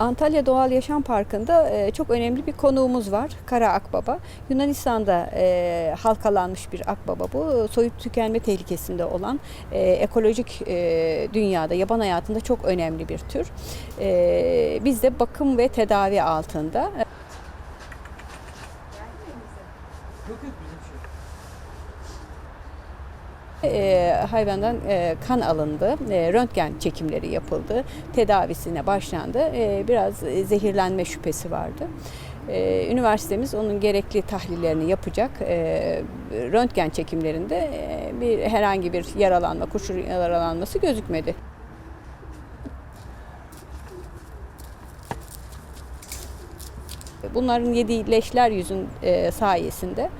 Antalya Doğal Yaşam Parkı'nda e, çok önemli bir konuğumuz var. Kara akbaba. Yunanistan'da e, halkalanmış bir akbaba bu. Soyup tükenme tehlikesinde olan e, ekolojik e, dünyada, yaban hayatında çok önemli bir tür. E, biz de bakım ve tedavi altında. E, hayvandan e, kan alındı, e, röntgen çekimleri yapıldı, tedavisine başlandı. E, biraz e, zehirlenme şüphesi vardı. E, üniversitemiz onun gerekli tahlillerini yapacak. E, röntgen çekimlerinde e, bir herhangi bir yaralanma, kurşun yaralanması gözükmedi. Bunların yediği leşler yüzün e, sayesinde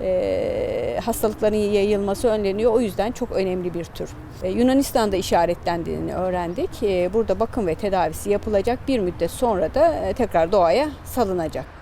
e, hastalıkların yayılması önleniyor. O yüzden çok önemli bir tür. E, Yunanistan'da işaretlendiğini öğrendik. E, burada bakım ve tedavisi yapılacak. Bir müddet sonra da e, tekrar doğaya salınacak.